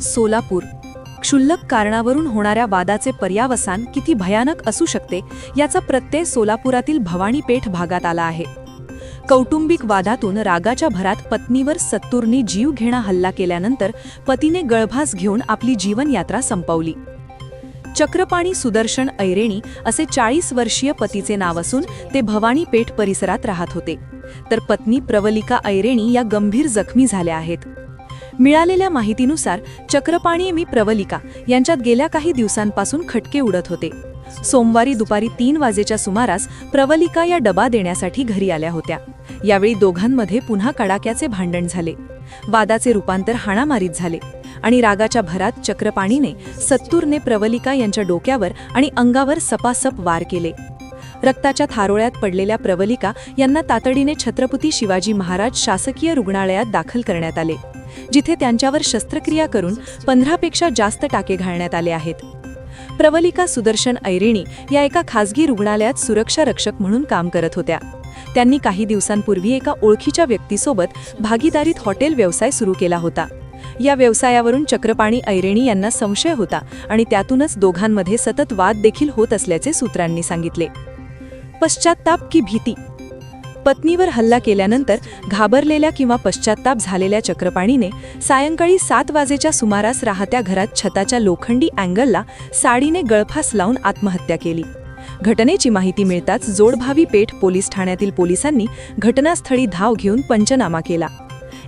सोलापूर. क्षुल्लक कारणावरून होणाऱ्या वादाचे पर्यावसान किती भयानक असू शकते याचा प्रत्यय सोलापुरातील भवानी पेठ भागात आला आहे. कौटुंबिक वादातून रागाच्या भरात पत्नीवर सत्तूरनी जीव घेणा हल्ला केल्यानंतर पतीने गळभास घेऊन आपली जीवनयात्रा संपवली. चक्रपाणी सुदर्शन ऐरेणी असे चाळीस वर्षीय पतीचे नाव असून ते भवानी पेठ परिसरात राहत होते. तर पत्नी प्रवलिका ऐरेणी या गंभीर जखमी झाल्या आहेत. मिळालेल्या माहितीनुसार चक्रपाणी मी प्रवलिका यांच्यात गेल्या काही दिवसांपासून खटके उडत होते. सोमवारी दुपारी तीन वाजेच्या सुमारास प्रवलिका या डबा देण्यासाठी घरी आल्या होत्या. यावेळी दोघांमध्ये पुन्हा कडाक्याचे भांडण झाले. वादाचे रूपांतर हाणामारीत झाले आणि रागाच्या भरात चक्रपाणीने सत्तूरने प्रवलिका यांच्या डोक्यावर आणि अंगावर सपासप वार केले. रक्ताच्या थारोळ्यात पडलेल्या प्रवलिका यांना तातडीने छत्रपती शिवाजी महाराज शासकीय रुग्णालयात दाखल करण्यात आले. जिथे त्यांच्यावर शस्त्रक्रिया करून पंधरापेक्षा जास्त टाके घालण्यात आले आहेत. प्रवलिका सुदर्शन ऐरेणी या एका खासगी रुग्णालयात सुरक्षा रक्षक म्हणून काम करत होत्या. त्यांनी काही दिवसांपूर्वी एका ओळखीच्या व्यक्तीसोबत भागीदारीत हॉटेल व्यवसाय सुरू केला होता. या व्यवसायावरून चक्रपाणी ऐरेणी यांना संशय होता आणि त्यातूनच दोघांमध्ये सतत वाद देखील होत असल्याचे सूत्रांनी सांगितले. पश्चात्ताप की भीती पत्नीवर हल्ला केल्यानंतर घाबरलेल्या किंवा पश्चात्ताप झालेल्या चक्रपाणीने सायंकाळी सात वाजेच्या सुमारास राहत्या घरात छताच्या लोखंडी अँगलला साडीने गळफास लावून आत्महत्या केली. घटनेची माहिती मिळताच जोडभावी पेठ पोलीस ठाण्यातील पोलिसांनी घटनास्थळी धाव घेऊन पंचनामा केला.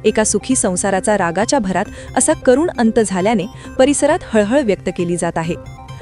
एका सुखी संसाराचा रागाच्या भरात असा करुण अंत झाल्याने परिसरात हळहळ व्यक्त केली जात आहे.